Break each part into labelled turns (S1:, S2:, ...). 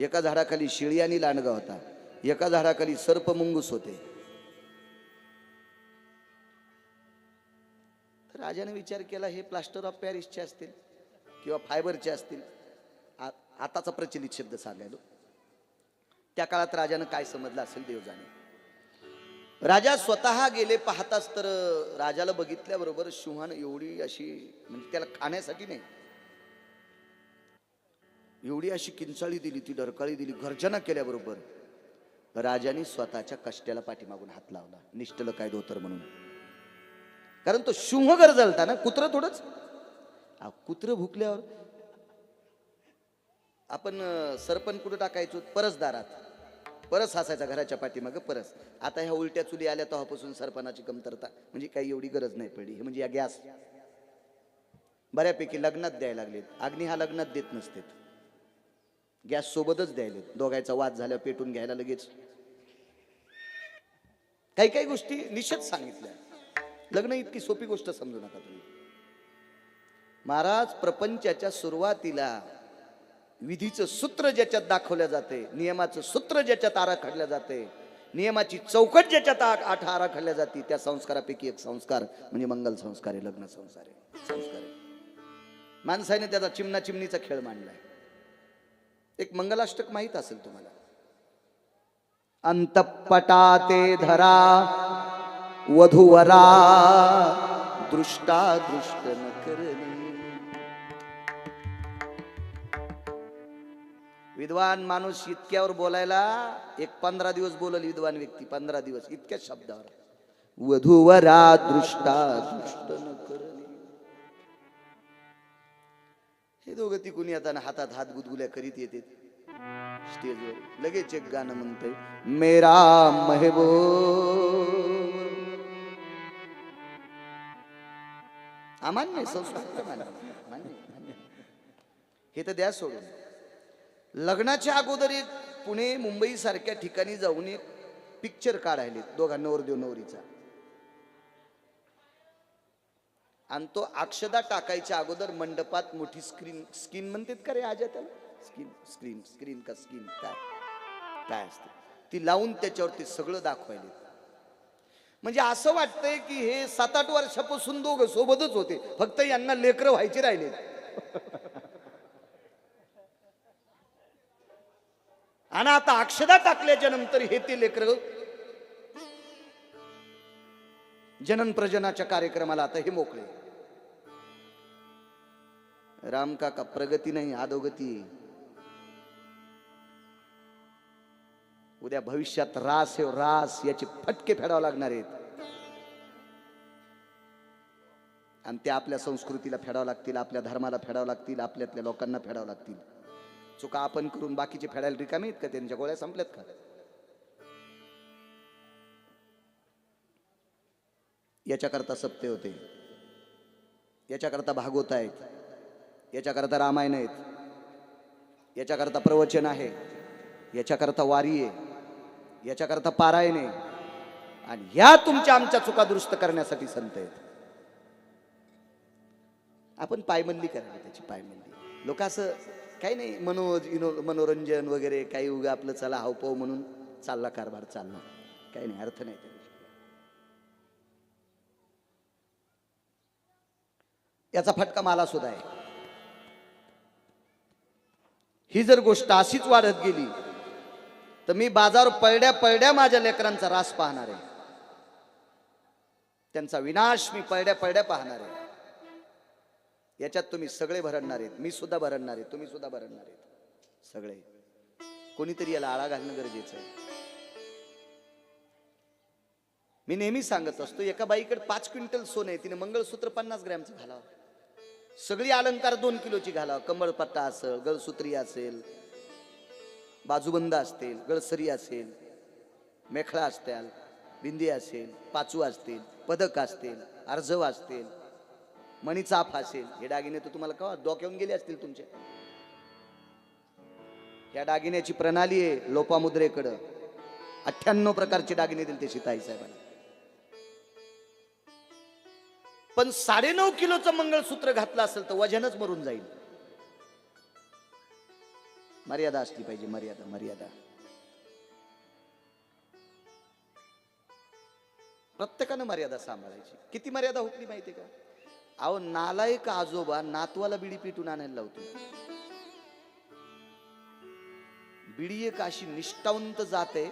S1: एका झाडाखाली शिळी आणि लांडगा होता. एका झाडाखाली सर्प मुंगूस होते. तर राजाने विचार केला हे प्लास्टर ऑफ पॅरिसचे असतील किंवा फायबरचे असतील. आ- आताचा प्रचलित शब्द सांगायलो. त्या काळात राजानं काय समजलं असेल देव जाणे राजा स्वतः गेले पाहताच तर राजाला बघितल्याबरोबर सिंहानं एवढी अशी म्हणजे त्याला खाण्यासाठी नाही एवढी अशी किंचाळी दिली ती डरकाळी दिली गर्जना केल्याबरोबर राजाने स्वतःच्या कष्ट्याला पाठीमागून हात लावला. निष्ठल काय धोतर म्हणून. कारण तो सिंह गरजलता ना कुत्र थोडंच? अहो, कुत्र भुकल्यावर आपण सरपण कुठं टाकायचो? परसदारात परस हसायचा घराच्या पाठीमागं परस. आता ह्या उलट्या चुली आल्या तेव्हापासून सरपणाची कमतरता. म्हणजे काही एवढी गरज नाही पडली. हे म्हणजे या गॅस. बऱ्यापैकी लग्नात द्यायला लागलेत. अग्नी हा लग्नात देत नसतेत. गॅस सोबतच द्यायलेत. दोघांचा वाद झाला पेटून घ्यायला लगेच. काही काही गोष्टी निषेध सांगितल्या. लग्न इतकी सोपी गोष्ट समजू नका तुम्ही. महाराज प्रपंचाच्या सुरुवातीला विधीचं सूत्र ज्याच्यात दाखवल्या जाते नियमाचं सूत्र ज्याच्यात आराखडल्या जाते नियमाची चौकट ज्याच्यात आठ आराखडल्या जाते त्या संस्कारापैकी एक संस्कार म्हणजे मंगल संस्कार आहे लग्न संस्कार आहे. संस्कार आहे. माणसाने त्याचा चिमना चिमणीचा खेळ मांडलाय. एक मंगलाष्टक माहीत असेल तुम्हाला. अंतपटाते धरा वधुवरा दृष्टा दृष्ट न करणे. विद्वान माणूस इतक्यावर बोलायला एक पंधरा दिवस बोलल विद्वान व्यक्ती पंधरा दिवस इतक्याच शब्दावर. वधूवरा दृष्टा दृष्ट न हे दोघं तिकून येताना हातात हात गुदगुल्या करीत येते स्टेजवर लगेच एक गाणं म्हणतंय मेरा महेबो अमान्य आहे, हे तर द्या सोडून. लग्नाच्या अगोदर एक पुणे मुंबई सारख्या ठिकाणी जाऊन एक पिक्चर काढायले दोघा नवरदेव नवरीचा आणि तो अक्षदा टाकायच्या अगोदर मंडपात मोठी स्क्रीन स्क्रीन म्हणतात का रे आजा त्याला? स्क्रीन स्क्रीन स्क्रीन का स्क्रीन काय? काय असते? ती लावून त्याच्यावरती सगळं दाखवायले म्हणजे असं वाटतंय की हे सात आठ वर्षापासून दोघं सोबतच होते. फक्त यांना लेकरं व्हायचे राहिले. आणि आता अक्षदा टाकल्याच्या नंतर हे ते लेकर जनन प्रजनाच्या कार्यक्रमाला आता हे मोकळे. राम काका प्रगती नाही अधोगती. उद्या भविष्यात रास हे रास याचे फटके फेडावे लागणार आहेत. आणि ते आपल्या संस्कृतीला फेडावं लागतील आपल्या धर्माला फेडावं लागतील आपल्यातल्या लोकांना फेडावं लागतील. चुका आपण करून बाकीचे फेडायला रिकामे आहेत का? त्यांच्या गोळ्या संपल्यात का? याच्याकरता सप्ते होते. याच्याकरता भागवत आहेत. याच्याकरता रामायण आहेत. याच्याकरता प्रवचन आहे. याच्याकरता वारी आहे. याच्याकरता पारायण आहे. आणि ह्या तुमच्या आमच्या चुका दुरुस्त करण्यासाठी संत आहेत. आपण पायमल्ली करावी त्याची पायमल्ली. लोक असं काही नाही मनोज इनो मनोरंजन वगैरे काही उगा आपलं चला हावपाव म्हणून चालला कारभार चालला काही नाही अर्थ नाही याचा फटका मला सुद्धा आहे. ही जर गोष्ट अशीच वाढत गेली तर मी बाजार पळड्या पळड्या माझ्या लेकरांचा रास पाहणार आहे. त्यांचा विनाश मी पळड्या पळड्या पाहणार आहे. याच्यात तुम्ही सगळे भरडणार आहेत मी सुद्धा भरडणार आहे तुम्ही सुद्धा भरडणार आहेत. सगळे. कोणीतरी याला आळा घालणं गरजेचं आहे. मी नेहमी सांगत असतो एका बाईकडे पाच क्विंटल सोनं आहे तिने मंगळसूत्र पन्नास ग्रॅमचं घालावं. सगळी अलंकार दोन किलोची घालावं कमळपत्ता असेल गळसूत्री असेल बाजूबंद असतील गळसरी असेल मेखळा असतील बिंदी असेल पाचू असतील पदक असतील अर्जव असतील मणीचाफ असेल. हे दागिने तर तुम्हाला का डोक्यावून गेले असतील तुमचे. या दागिन्याची प्रणाली आहे लोपामुद्रेकडं. अठ्ठ्याण्णव प्रकारचे दागिने दिले ते शिताई साहेबांना. पण साडेनऊ किलोचं मंगळसूत्र घातलं असेल तर वजनच मरून जाईल. मर्यादा असली पाहिजे मर्यादा मर्यादा. प्रत्येकानं मर्यादा सांभाळायची. किती मर्यादा हुकली माहिती का? अहो नालायक आजोबा नातवाला बिडी पिटून आणायला लावतो बिडी एक अशी निष्ठावंत जात आहे.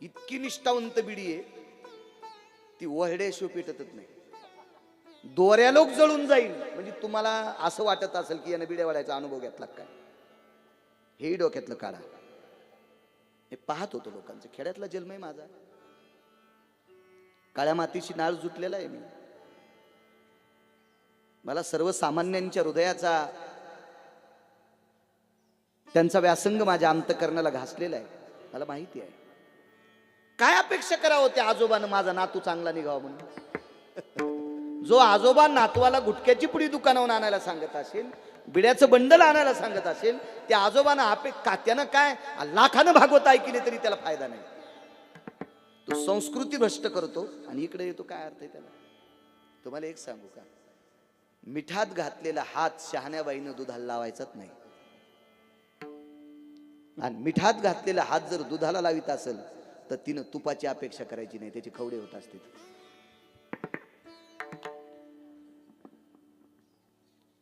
S1: इतकी निष्ठावंत बिडी आहे ती वहड्याशिवाय पेटतच नाही. दोऱ्या लोक जळून जाईल. म्हणजे तुम्हाला असं वाटत असेल की यानं बिड्यावाड्याचा अनुभव घेतला काय? हेही डोक्यातलं काढा. हे पाहत होतो लोकांचं. खेड्यातला जन्म आहे माझा. काळ्या मातीची नाळ जुटलेला आहे मी. मला सर्वसामान्यांच्या हृदयाचा त्यांचा व्यासंग माझ्या अंतकरणाला घासलेला आहे. मला माहिती आहे. काय अपेक्षा करावं त्या आजोबानं? माझा नातू चांगला निघावा म्हणून. जो आजोबा नातवाला गुटक्याची पुडी दुकानावरून आणायला सांगत असेल बिड्याचं बंडल आणायला सांगत असेल त्या आजोबानं आपे कात्यानं काय लाखानं भागवत ऐकले तरी त्याला फायदा नाही. तो संस्कृती भ्रष्ट करतो आणि इकडे येतो काय अर्थ आहे त्याला? तुम्हाला एक सांगू का? मिठात घातलेला हात शहाण्याबाईनं दुधाला लावायचाच नाही. आणि मिठात घातलेला हात जर दुधाला लावित असेल तर तिनं तुपाची अपेक्षा करायची नाही त्याची खवडे होत असते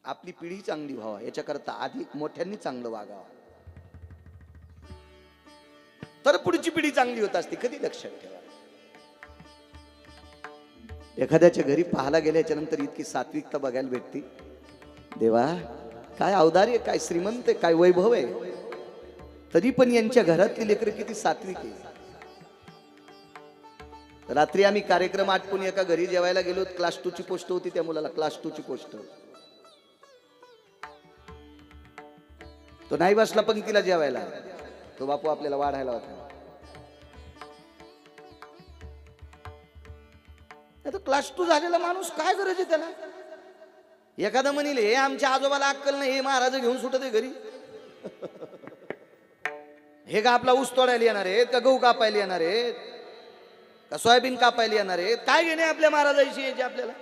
S1: आपली पिढी चांगली व्हावा याच्याकरता आधी मोठ्यांनी चांगलं वागावं. तर पुढची पिढी चांगली होत असते कधी लक्षात ठेवा. एखाद्याच्या घरी पाहायला गेल्याच्यानंतर इतकी सात्विकता बघायला भेटती. देवा काय अवधार्य काय श्रीमंत आहे, काय वैभव आहे. तरी पण यांच्या घरातली लेकरं किती सात्विक आहे. रात्री आम्ही कार्यक्रम आटपून एका घरी जेवायला गेलो क्लास टू ची पोस्ट होती त्या मुलाला क्लास टू ची पोस्ट. तो नाही बसला पंक्तीला जेवायला. तो बापू आपल्याला वाढायला होता. आता क्लास टू झालेला माणूस काय गरज आहे त्याला? एखादं म्हणील हे आमच्या आजोबाला अक्कल नाही हे महाराज घेऊन सुटत आहे घरी. हे का आपला ऊस तोडायला येणार आहेत का गहू कापायला येणार आहेत का सोयाबीन कापायला येणार आहेत? काय घेणे आपल्या महाराजाशी यायचे आपल्याला?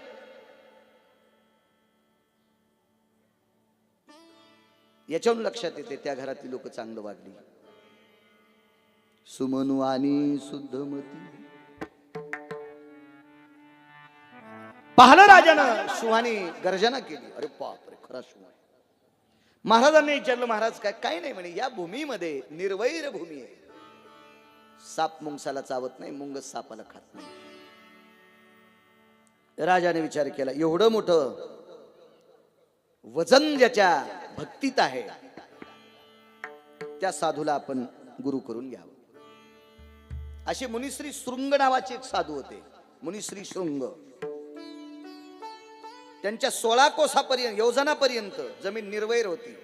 S1: याच्यावरून लक्षात येते त्या घरातली लोक चांगलं वागली. सुमनू आणि शुद्धमती पाहलं राजानं शिवानी गर्जना केली. अरे बाप रे खरा शिव महाराजांनी विचारलं महाराज काय काय नाही म्हणे या भूमीमध्ये निर्वैर भूमी आहे. साप मुंगसाला चावत नाही मुंग सापाला खात नाही. राजाने विचार केला एवढं मोठं वजन ज्याच्या भक्तीत आहे. त्या साधूला आपण गुरु करून घ्यावं. असे मुनिश्री शृंग नावाचे एक साधू होते. मुनिश्री शृंग. त्यांच्या सोळा कोसापर्यंत योजनापर्यंत जमीन निर्वैर होती.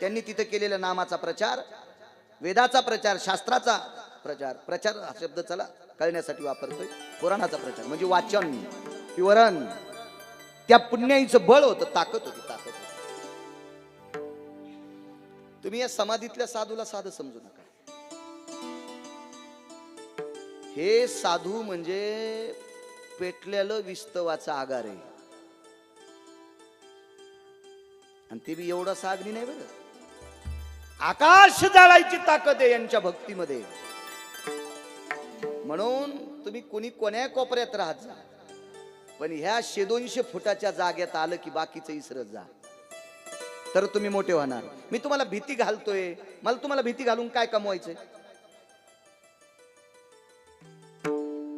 S1: त्यांनी तिथे केलेल्या नामाचा प्रचार वेदाचा प्रचार शास्त्राचा प्रचार प्रचार हा शब्द चला कळण्यासाठी वापरतोय. पुराणाचा प्रचार म्हणजे वाचन विवरण. त्या पुण्याईचं बळ होतं ताकद होती तुम्ही या समाधीतल्या साधूला साधं समजू नका. हे साधू म्हणजे पेटलेलं विस्तवाचा आगार आहे. आणि ते बी एवढा सागणी नाही बरं. आकाश जाळायची ताकद आहे यांच्या भक्तीमध्ये. म्हणून तुम्ही कोणी कोण्या कोपऱ्यात राहत जा. पण ह्या शेदोनशे फुटाच्या जाग्यात आलं की बाकीचं इसरत जा. तर तुम्ही मोठे होणार. मी तुम्हाला भीती घालतोय. मला तुम्हाला भीती घालून काय कमवायचंय?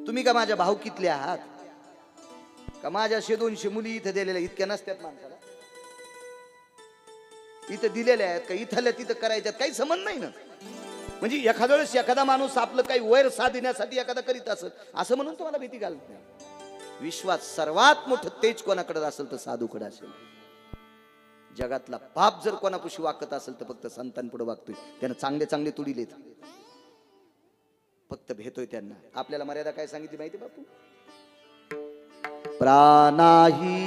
S1: तुम्ही का माझ्या भावकीतले आहात? का माझ्या शेदोनशे मुली इथं दिलेल्या इतक्या नसत्यात माणसाला. इथं दिलेल्या आहेत का? इथल्या तिथं करायच्यात काही संबंध नाही ना? म्हणजे एखाद्या वेळेस एखादा माणूस आपलं काही वैर साधण्यासाठी एखादा करीत असत असं म्हणून तुम्हाला भीती घालत नाही. विश्वात सर्वात मोठं तेज कोणाकडे असेल तर साधूकडे असेल. जगातला पाप जर कोणापुशी वाकत असेल तर फक्त संतांपुढे वागतोय. त्यानं चांगले चांगले तुडिलेत फक्त भेटतोय त्यांना. आपल्याला मर्यादा काय सांगितली माहिती बापू? प्राणाही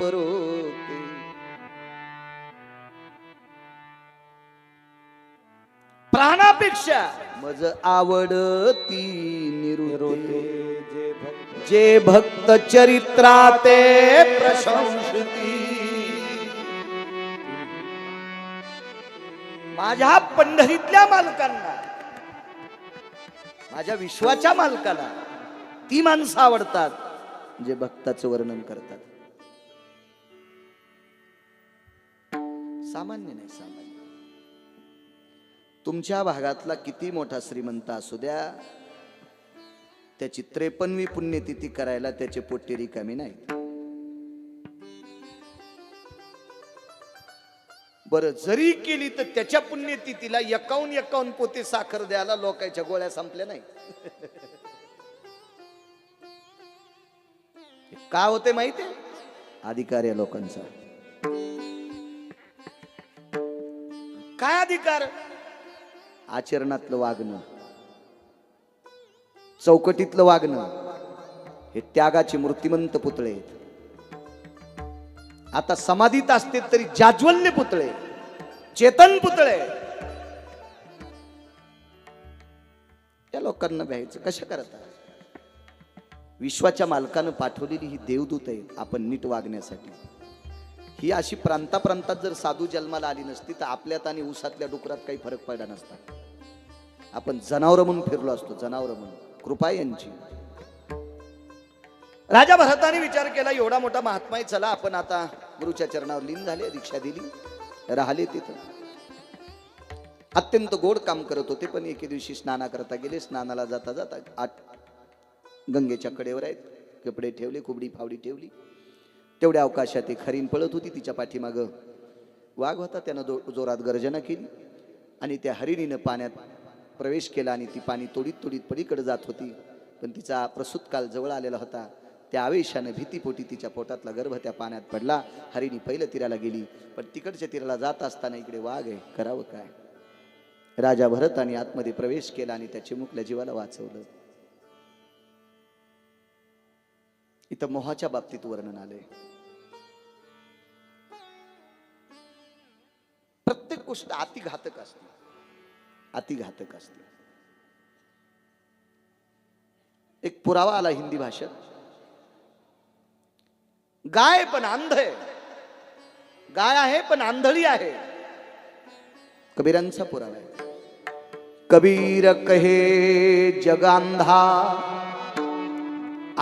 S1: परोते प्राणापेक्षा मज आवडती निरुते.
S2: जे भक्त
S1: चरित्राते प्रशंसती. माझ्या पंढरीतल्या मालकांना माझ्या विश्वाच्या मालकाला ती माणसं आवडतात जे भक्ताचं वर्णन करतात. सामान्य नाही सामान्य. तुमच्या भागातला किती मोठा श्रीमंत असू द्या त्याची त्रेपन्नवी पुण्यतिथी करायला त्याचे पोट्टे रिकामी नाहीत. बरं जरी केली तर त्याच्या पुण्यती तिला एकावन्न एकावन्न पोते साखर द्यायला लोकांच्या गोळ्या संपल्या नाही. का होते माहितीये अधिकार या लोकांचा. काय अधिकार? आचरणातलं वागणं. चौकटीतलं वागणं. हे त्यागाचे मूर्तिमंत पुतळे आहेत. आता समाधीत असते तरी जाज्वल्य पुतळे चेतन पुतळे. त्या लोकांना भ्यायचं कशा करता? विश्वाच्या मालकानं पाठवलेली ही देवदूत आहे आपण नीट वागण्यासाठी. ही अशी प्रांताप्रांतात जर साधू जन्माला आली नसती तर आपल्यात आणि उसातल्या डुकरात काही फरक पडला नसता. आपण जनावर म्हणून फिरलो असतो जनावर म्हणून. कृपा यांची. राजा भरताने विचार केला एवढा मोठा महात्मा आहे चला आपण आता गुरुच्या चरणावर लीन झाले दीक्षा दिली राहिले तिथं. अत्यंत गोड काम करत होते पण एके दिवशी स्नाना करता गेले स्नानाला जाता जाता आठ गंगेच्या कडेवर आहेत कपडे ठेवले कुबडी फावडी ठेवली. तेवढ्या अवकाशात ते खरीन पळत होती तिच्या पाठीमागं वाघ होता त्यानं दो जोरात गर्जना केली आणि त्या हरिणीनं पाण्यात प्रवेश केला आणि ती पाणी तोडीत तोडीत पलीकडे जात होती. पण तिचा प्रसूत काल जवळ आलेला होता. त्या आवेशानं भीतीपोटी तिच्या पोटातला गर्भ त्या पाण्यात पडला. हरिणी पहिलं तीराला गेली पण तिकडच्या तीराला जात असताना इकडे वाघ आहे करावं काय? राजा भरताने आतमध्ये प्रवेश केला आणि त्या चिमुकल्या जीवाला वाचवलं. इथं मोहाच्या बाबतीत वर्णन आलंय. प्रत्येक गोष्ट अतिघातक असते. अतिघातक असते. एक पुरावा आला हिंदी भाषेत. गाय पण अंध आहे. गाय आहे पण आंधळी आहे. कबीरांचा पुरावा आहे. कबीर कहे जगांधा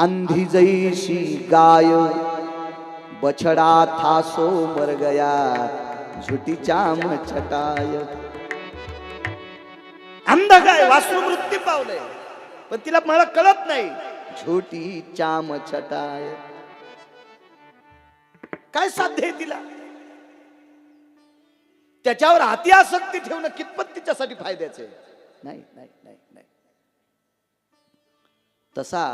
S1: अंधी जैशी गाय बछड़ा था सो मर गया झुटीच्या मछटाय अंध गाय वासरू मृत्यू पावले पण तिला मला कळत नाही. झुटीच्या मछटाय काय साध्य आहे तिला? त्याच्यावर हाती आसक्ती ठेवणं कितपत तिच्यासाठी फायद्याचं आहे? नाही नाही नाही नाही. तसा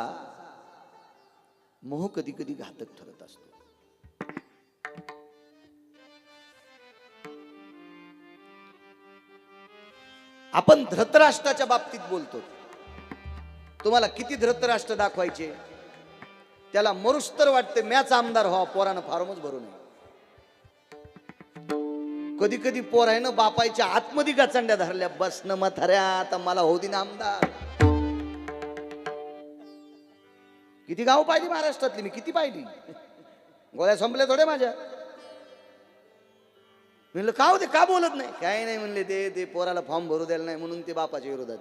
S1: मोह कधी कधी घातक ठरत असतो. आपण धृतराष्ट्राच्या बाबतीत बोलतो. तुम्हाला किती धृतराष्ट्र दाखवायचे? त्याला मरुस्तर वाटते मॅच आमदार व्हावा पोरानं फार्मच भरू नये. कधी कधी पोर आहे ना बापायच्या आतमध्ये गचंड्या धरल्या बस न मथऱ्या आता मला होती ना आमदार. किती गाव पाहिली महाराष्ट्रातली मी किती पाहिली? गोळ्या संपल्या थोड्या माझ्या. म्हणलं का होते का बोलत नाही? काय नाही म्हणले ते ते पोराला फॉर्म भरू द्यायला नाही म्हणून ते बापाच्या विरोधात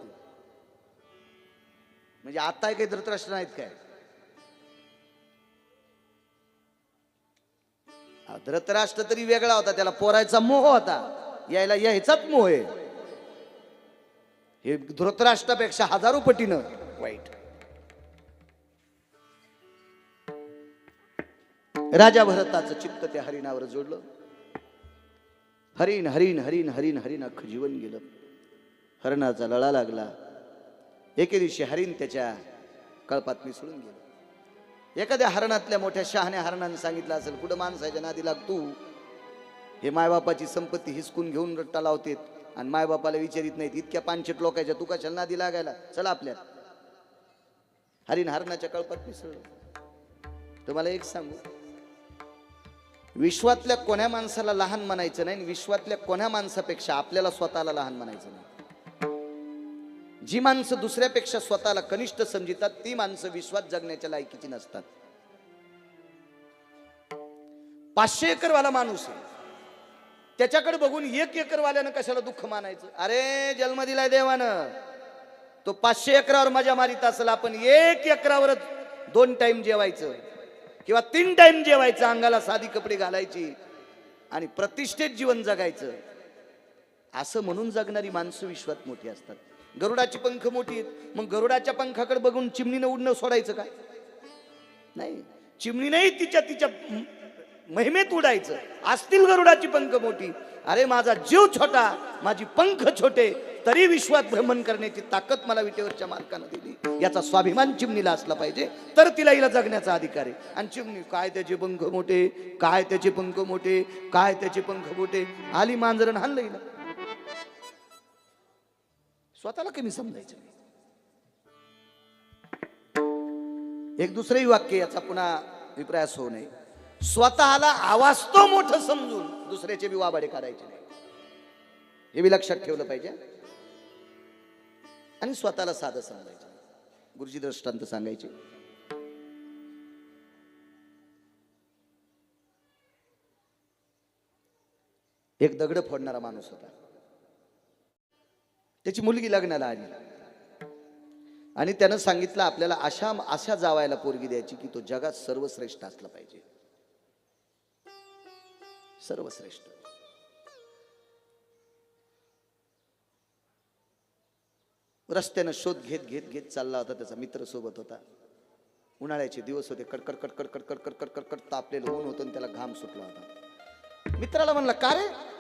S1: म्हणजे आता काही धृतराष्ट्र नाहीत काय? धृतराष्ट्र तरी वेगळा होता त्याला पोरायचा मोह होता. यायला यायचाच मोह आहे. हे धृतराष्ट्रापेक्षा हजारो पटीनं वाईट. राजा भरताचं चित्त त्या हरिणावर जोडलं. हरिण हरिण हरिण हरिण हरिण अख्खं जीवन गेलं. हरणाचा लळा लागला. एके दिवशी हरिण त्याच्या कळपात मिसळून गेलं. एखाद्या हरणातल्या मोठ्या शहाण्या हरणाने सांगितलं असेल कुठं माणसाच्या नादी लाग तू हे मायबापाची संपत्ती हिसकून घेऊन रट्टा लावतेत आणि मायबापाला विचारित नाहीत इतक्या पानशेट लोकांच्या तू कशाला नादी लागायला? चला आपल्यात. हरिण हरणाच्या कळपात मिसळलं. तुम्हाला एक सांगू? विश्वातल्या कोण्या माणसाला लहान म्हणायचं नाही आणि विश्वातल्या कोण्या माणसापेक्षा आपल्याला स्वतःला लहान म्हणायचं नाही. जी माणसं दुसऱ्यापेक्षा स्वतःला कनिष्ठ समजितात ती माणसं विश्वात जगण्याच्या लायकीची नसतात. पाचशे एकरवाला माणूस आहे. त्याच्याकडे बघून एक एकरवाल्यानं कशाला दुःख मानायचं? अरे जन्म दिलाय देवानं. तो पाचशे एकरावर मजा मारित असेल आपण एक एकरावरच दोन टाइम जेवायचं. किंवा तीन टाइम जेवायचं अंगाला साधी कपडे घालायची आणि प्रतिष्ठेत जीवन जगायचं. असं म्हणून जगणारी माणसं विश्वात मोठी असतात. गरुडाची पंख मोठी आहेत. मग गरुडाच्या पंखाकडे बघून चिमणीनं उडणं सोडायचं काय? नाही. चिमणीनंही तिच्या तिच्या महिमेत उडायचं. असतील गरुडाची पंख मोठी. अरे माझा जीव छोटा माझी पंख छोटे तरी विश्वात भ्रमण करण्याची ताकद मला विटेवरच्या मालकानं दिली. याचा स्वाभिमान चिमणीला असला पाहिजे. तर तिला हिला जगण्याचा अधिकार आहे. आणि चिमणी काय त्याचे पंख मोठे? काय त्याचे पंख मोठे? काय त्याचे पंख मोठे? आली मांजरण हाणलं हिला. स्वतःला कमी समजायचं. नाही. एक दुसरंही वाक्य याचा पुन्हा विप्रयास होऊ नये. स्वतःला आवाज तो मोठं समजून दुसऱ्याचे बी काढायचे नाही. हे बी लक्षात ठेवलं पाहिजे. आणि स्वतःला साधं समजायचं. गुरुजी दृष्टांत सांगायचे. एक दगड फोडणारा माणूस होता. त्याची मुलगी लग्नाला आली. आणि त्यानं सांगितलं आपल्याला अशा अशा जावायला पोरगी द्यायची की तो जगात सर्वश्रेष्ठ असला पाहिजे. सर्वश्रेष्ठ. रस्त्यानं शोध घेत घेत घेत चालला होता त्याचा मित्र सोबत होता. उन्हाळ्याचे दिवस होते कडकड कडकड कडकड कडकड कडकड तापलेलं ऊन होतं आणि त्याला घाम सुटला होता. मित्राला म्हणला का रे?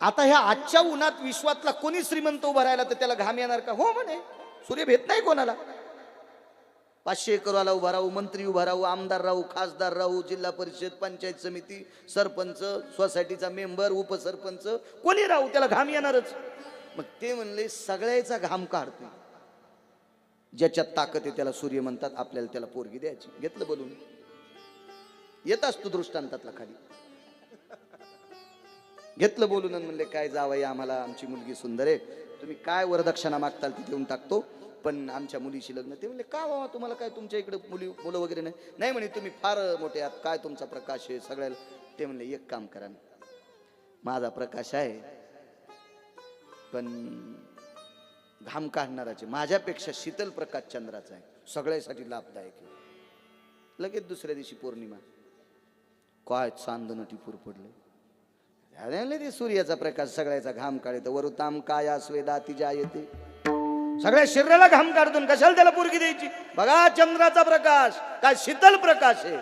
S1: आता ह्या आजच्या उन्हात विश्वातला कोणी श्रीमंत उभा राहिला तर त्याला घाम येणार का? हो म्हणे. सूर्य भेट नाही कोणाला. पाचशे एकरवाला उभा राहू मंत्री उभा राहू आमदार राहू खासदार राहू जिल्हा परिषद पंचायत समिती सरपंच सोसायटीचा मेंबर उपसरपंच कोणी राहू? त्याला घाम येणारच. मग ते म्हणले सगळ्याचा घाम काढतो ज्याच्यात ताकद आहे त्याला सूर्य म्हणतात आपल्याला त्याला पोरगी द्यायची. घेतलं बोलून. येत असतो दृष्टांतातला खाली. घेतलं बोलून आणि म्हणले काय जावं आम्हाला आमची मुलगी सुंदर आहे. तुम्ही काय वरदक्षिणा मागताल ती देऊन टाकतो. पण आमच्या मुलीशी लग्न ते म्हणले का बाबा तुम्हाला काय तुमच्या इकडे मुली मुलं वगैरे नाही? नाही म्हणे तुम्ही फार मोठे आहात. काय तुमचा प्रकाश आहे सगळ्याला? ते म्हणले एक काम करा ना. माझा प्रकाश आहे पण घाम काढणाराचे माझ्यापेक्षा शीतल प्रकाश चंद्राचा आहे. सगळ्यासाठी लाभदायक आहे. लगेच दुसऱ्या दिवशी पौर्णिमा. काय चांदन टिपूर पडले. ते सूर्याचा प्रकाश सगळ्याचा घाम काढतो. वरुताम काया स्वेदा तिजा येते सगळ्या शरीराला घाम काढतो कशाला त्याला पोरगी द्यायची? बघा चंद्राचा प्रकाश काय शीतल प्रकाश आहे.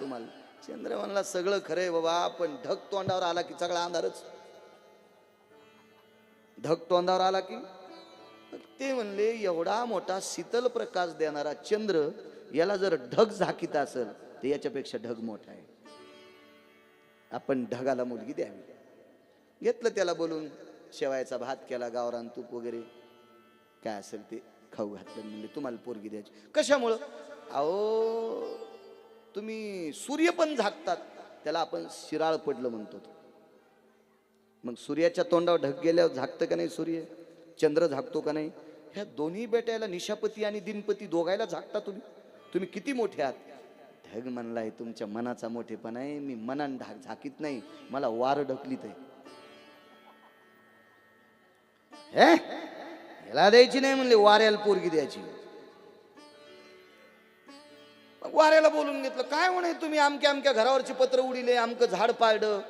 S1: तुम्हाला चंद्र म्हणला सगळं खरंय बाबा पण ढग तोंडावर आला की सगळा अंधारच. ढग तोंडावर आला की? ते म्हणले एवढा मोठा शीतल प्रकाश देणारा चंद्र याला जर ढग झाकीत असेल तर याच्यापेक्षा ढग मोठा आहे. आपण ढगाला मुलगी द्यावी. घेतलं त्याला बोलून शेवायचा भात केला गावरान तूप वगैरे. काय असेल ते खाऊ घातलं म्हणजे तुम्हाला पोरगी द्यायची. कशामुळं? अहो तुम्ही सूर्य पण झाकतात. त्याला आपण शिराळ पडलं म्हणतो मग सूर्याच्या तोंडावर ढग गेल्यावर झाकतं का नाही सूर्य? चंद्र झाकतो का नाही? ह्या दोन्ही बेट्याला निशापती आणि दिनपती दोघायला झाकता तुम्ही? तुम्ही किती मोठे आहात? ढग म्हणलाय तुमच्या मनाचा मोठेपणा आहे मी मनान ढाक झाकीत नाही मला वार ढकलीत आहे. ह्याला द्यायची नाही म्हणले वाऱ्याला पोरगी द्यायची. वाऱ्याला बोलून घेतलं काय म्हणे तुम्ही आमक्या आमक्या घरावरची पत्र उडीले आमकं झाड पाडलं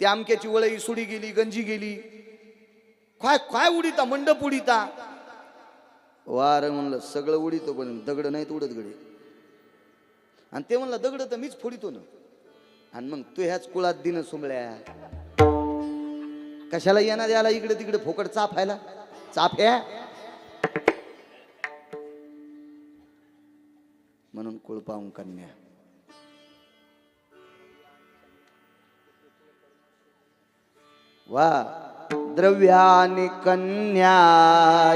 S1: त्या आमक्याची वळई सुडी गेली गंजी गेली. काय काय उडीता मंडप उडीता? वार म्हणलं सगळं उडीत पण दगड नाहीत उडत गडे. आणि ते म्हणलं दगड तर मीच फोडितो ना आणि मग तू ह्याच कुळात दिन सुमळ्या कशाला येणार याला इकडे तिकडे फोकट चाफायला? चाफ्या म्हणून कुळ पाहून कन्या. वा द्रव्याने कन्या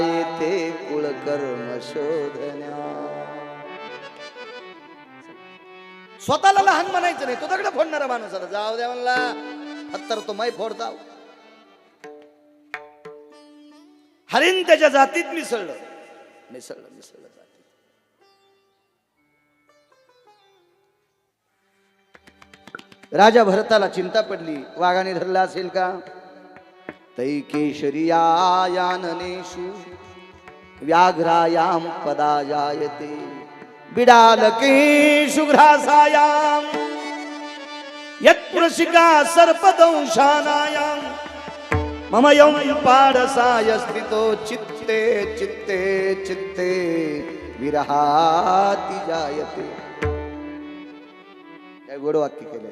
S1: येथे कुळकर्म शोधन्या स्वतःला लहान म्हणायचं नाही. तो दगड फोडणारा माणूस आला जाऊ द्या म्हणला. हत्तर तो मै फोडता. हरिण त्याच्या जातीत मिसळलं. मिसळलं मिसळलं जातीत. राजा भरताला चिंता पडली. वाघाने धरला असेल का? तै केशरियायाननेषु व्याघ्रायाम पदा जायते बिडालकेषु घ्रासायाम यत्पुरशिका सर्पदंशानायाम मम यं पाडसाय स्थितो चित्ते चित्ते चित्ते विरहाती जायते। काय गोड वाक्य केले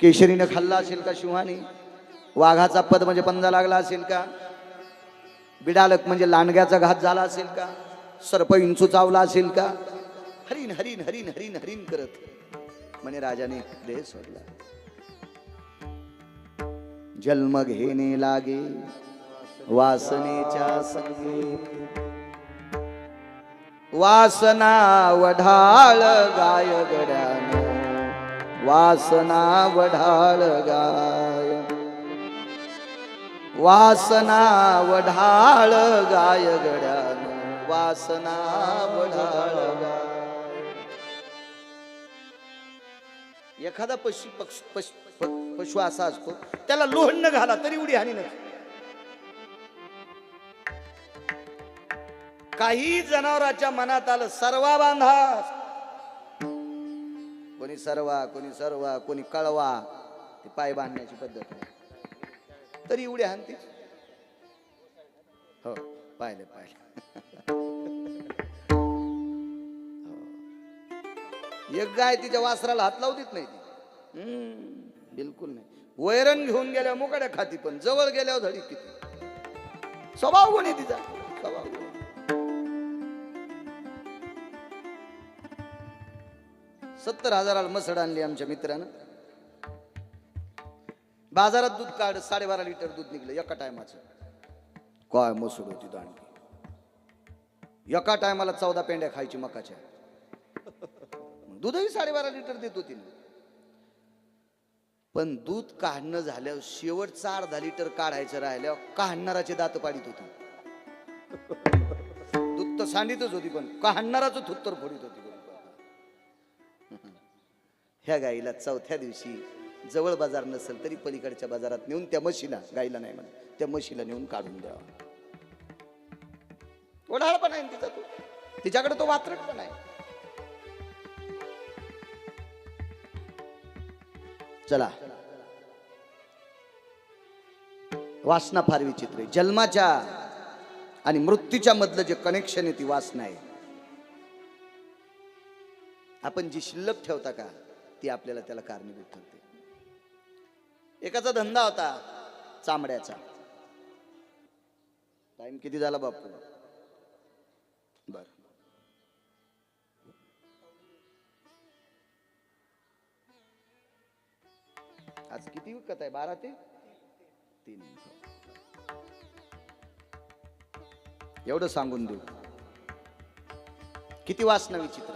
S1: केशरीनं खाल्ला असेल का शिवानी? वाघाचा पद म्हणजे पंजा लागला असेल का? बिडालक म्हणजे लांडग्याचा घात झाला असेल का? सर्प इंचू चावला असेल का? हरिण हरिण हरिण हरिण हरिण करत. म्हणे राजाने देह सोडला. जन्म घेणे लागे वासनेच्या संगे. वासना वढाळ गाय गड्यान. वासना वढाळ गाय. वासना वढाळ गाय गड्यान. वासना एखादा पशु पशु पशु असा असतो त्याला लोहंड घाला तरी उडी हानी नाही. काही जनावराच्या मनात आलं सर्वा बांधा. कोणी सर्वा कोणी सर्वा कोणी कळवा ते पाय बांधण्याची पद्धत तरी उडी हानते हो पाहिले पाहिले. एक गाय तिच्या वासराला हात लावू देत नाही ती. हम्म, बिलकुल नाही. वैरण घेऊन गेल्या मोकड्या खाती पण जवळ गेल्यावर धडी किती. स्वभाव कोण तिचा? स्वभाव. सत्तर हजाराला मसड आणली आमच्या मित्रानं. बाजारात दूध काढ साडेबारा लिटर दूध निघलं एका टायमाचं. काय मसूड होती दांडकी एका टायमाला चौदा पेंड्या खायची मकाच्या. दूधही साडेबारा लिटर देत होती. पण दूध काढणं झाल्यावर शेवटचा अर्धा लिटर काढायचं राहिल्यावर काढणाराचे दात पाडीत होती. दूध तर सांडितच होती पण काढणाराच थुत्तर फोडीत होती. ह्या गाईला चौथ्या दिवशी जवळ बाजार नसेल तरी पलीकडच्या बाजारात नेऊन त्या म्हशीला गाईला नाही म्हणत त्या म्हशीला नेऊन काढून द्यावा ओढाळ पण आहे ना तिचा तो. तिच्याकडे तो वात्रट पण आहे. चला. वासना फार विचित्र आहे. जन्माच्या आणि मृत्यूच्या मधलं जे कनेक्शन आहे ती वासना आहे. आपण जी शिल्लक ठेवता का ती आपल्याला त्याला कारणीभूत ठरते. एकाचा धंदा होता चामड्याचा. टाइम किती झाला बापू? बर. आज किती विकत आहे? बारा ते तीन. एवढं सांगून देऊ. किती वासना विचित्र.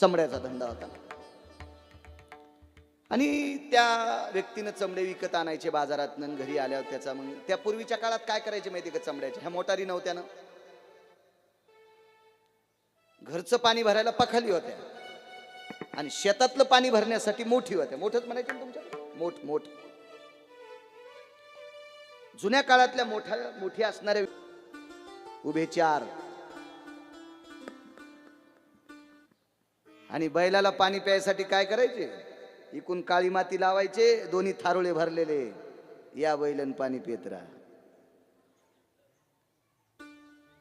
S1: चमड्याचा धंदा होता. आणि त्या व्यक्तीनं चमडे विकत आणायचे बाजारात घरी आल्यावर त्याचा मग त्या पूर्वीच्या काळात काय करायचे माहिती का चमड्याच्या ह्या मोटारी नव्हत्या ना घरचं पाणी भरायला पखाली होत्या. आणि शेतातलं पाणी भरण्यासाठी मोठी होत्या. मोठंच म्हणायचे तुमच्या मोठ मोठ. जुन्या काळातल्या मोठ्या मोठी असणारे उभे चार. आणि बैलाला पाणी प्यायसाठी काय करायचे? इकून काळी माती लावायचे दोन्ही थारोळे भरलेले. या बैलन पाणी पित राहा.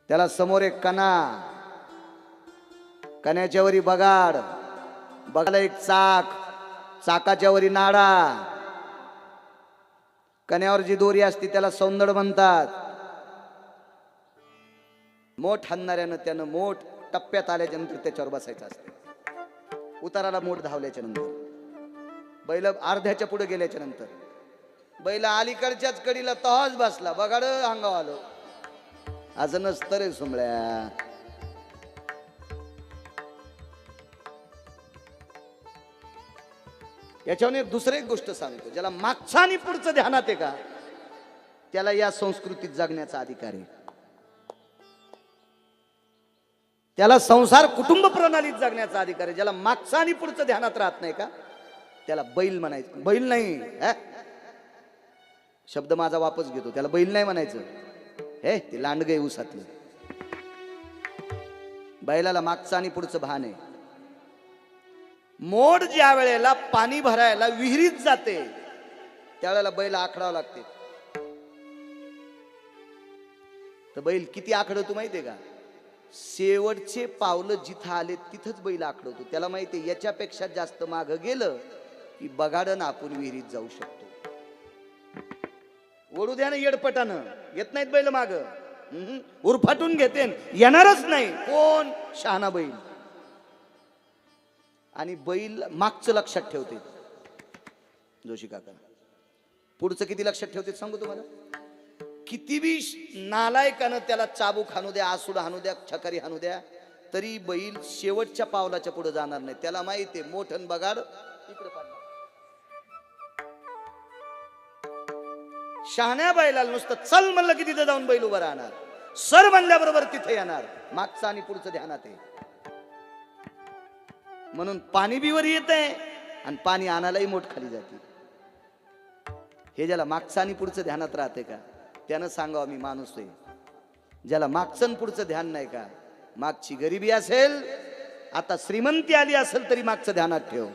S1: त्याला समोर एक कणा. कण्याच्या वरी बगाड. बगाला एक चाक. चाकाच्या वरी नाडा. कण्यावर जी दोरी असते त्याला सौंदड म्हणतात. मोठ हाणणाऱ्यानं त्यानं मोठ टप्प्यात आल्याच्यानंतर त्याच्यावर बसायचं असते. उताराला मोठ धावल्याच्या नंतर. बैल अर्ध्याच्या पुढे गेल्याच्यानंतर. बैल अलीकडच्याच कडीला तहाच बसला. बघाड अंगाव आलो. असं नसतं रे सुमळ्या. याच्यावर एक दुसरं एक गोष्ट सांगतो. ज्याला मागचा आणि पुढचं ध्यानात आहे का त्याला या संस्कृतीत जगण्याचा अधिकार आहे. त्याला संसार कुटुंब प्रणालीत जगण्याचा अधिकार आहे. ज्याला मागचं आणि पुढचं ध्यानात राहत नाही का त्याला बैल म्हणायचं. बैल नाही शब्द माझा वापस घेतो. त्याला बैल नाही म्हणायचं. हे ते लांडगे उसातलं बैलाला मागचं आणि पुढचं भान आहे. मोड ज्या वेळेला पाणी भरायला विहिरीत जाते त्यावेळेला बैल आखडावं लागते. तर बैल किती आखडतो माहितीये का? शेवटचे पावलं जिथं आले तिथंच बैल आखडवतो त्याला माहितीये याच्यापेक्षा जास्त माग गेलं की बगाडन आपण विहिरीत जाऊ शकतो. ओढू द्या ना येडपटानं. येत नाहीत बैल माग. उरफाटून घेते येणारच नाही. कोण? शहाणा बैल. आणि बैल मागचं लक्षात ठेवते. जोशी काका. पुढचं किती लक्षात ठेवते सांगू तुम्हाला? किती बी नालायकानं त्याला चाबूक हाणू द्या आसूड हाणू द्या छकारी हाणू द्या तरी बैल शेवटच्या पावलाच्या पुढे जाणार नाही. त्याला माहिती आहे मोठन बगाड इकडे शहाण्या बैलाला नुसतं चल म्हणलं की तिथं जाऊन बैल उभं राहणार. सर म्हणल्याबरोबर तिथे येणार. मागचं आणि पुढचं ध्यानात आहे. म्हणून पाणी बिवर येत आहे आणि पाणी आणायलाही मोठ खाली जाते. हे ज्याला मागचं आणि पुढचं ध्यानात राहते का? त्यानं सांगावं मी माणूस आहे. ज्याला मागचं आणि पुढचं ध्यान नाही का? मागची गरिबी असेल आता श्रीमंती आली असेल तरी मागचं ध्यानात ठेव.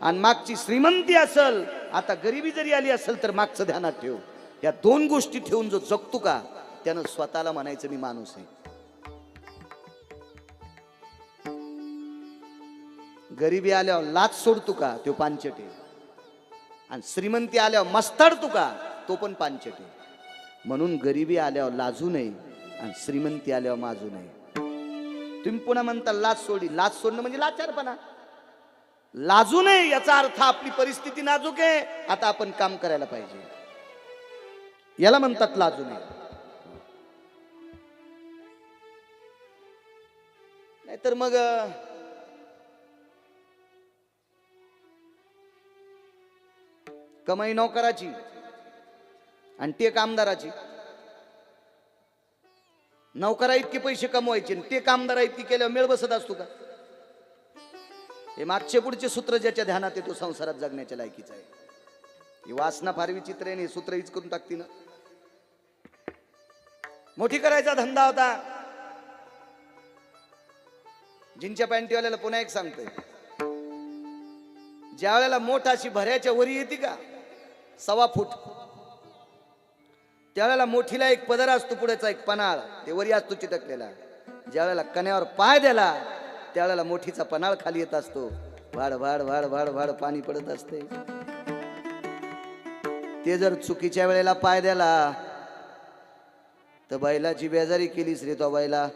S1: आणि मागची श्रीमंती असेल आता गरिबी जरी आली असेल तर मागचं ध्यानात ठेव. या दोन गोष्टी ठेवून जो जगतो का? त्यानं स्वतःला म्हणायचं मी माणूस आहे. गरिबी आल्यावर लाच सोडतो का? तो पांचटे आणि श्रीमंती आल्यावर मस्ताड का? तो पण पांचटे म्हणून गरिबी आल्यावर लाजू नये आणि श्रीमंती आल्यावर माजू नये. तुम्ही पुन्हा म्हणता लाच सोडी. लाच सोडणं म्हणजे लाचारपणा. लाजू नये याचा अर्थ आपली परिस्थिती नाजूक आहे. आता आपण काम करायला पाहिजे. याला म्हणतात लाजू नये. नाहीतर मग कमाई नोकराची आणि ते कामदाराची नोकरा इतके पैसे कमवायचे आणि टेक इतकी केल्यावर मेळ बसत असतो का? हे मागचे पुढचे सूत्र ज्याच्या ध्यानात येतो संसारात जगण्याच्या लायकीचं आहे. ही वासना फार विचित्र आहे हे सूत्र हीच करून टाकती ना. मोठी करायचा धंदा होता. जिंच्या पॅन्टीवाल्याला पुन्हा एक सांगतोय. ज्या वेळेला मोठ अशी भऱ्याच्या वरी येते का? सव्वा फूट. त्यावेळेला मोठीला एक पदर असतो पुढेचा एक पनाळ ते वरी असतो चिटकलेला. ज्या वेळेला कण्यावर पाय द्याला त्यावेळेला मोठीचा पनाळ खाली येत असतो. भाड भाड भाड भाड भाड पाणी पडत असते. ते जर चुकीच्या वेळेला पाय द्याला तर बैलाची बेजारी केलीस रे तो बैला.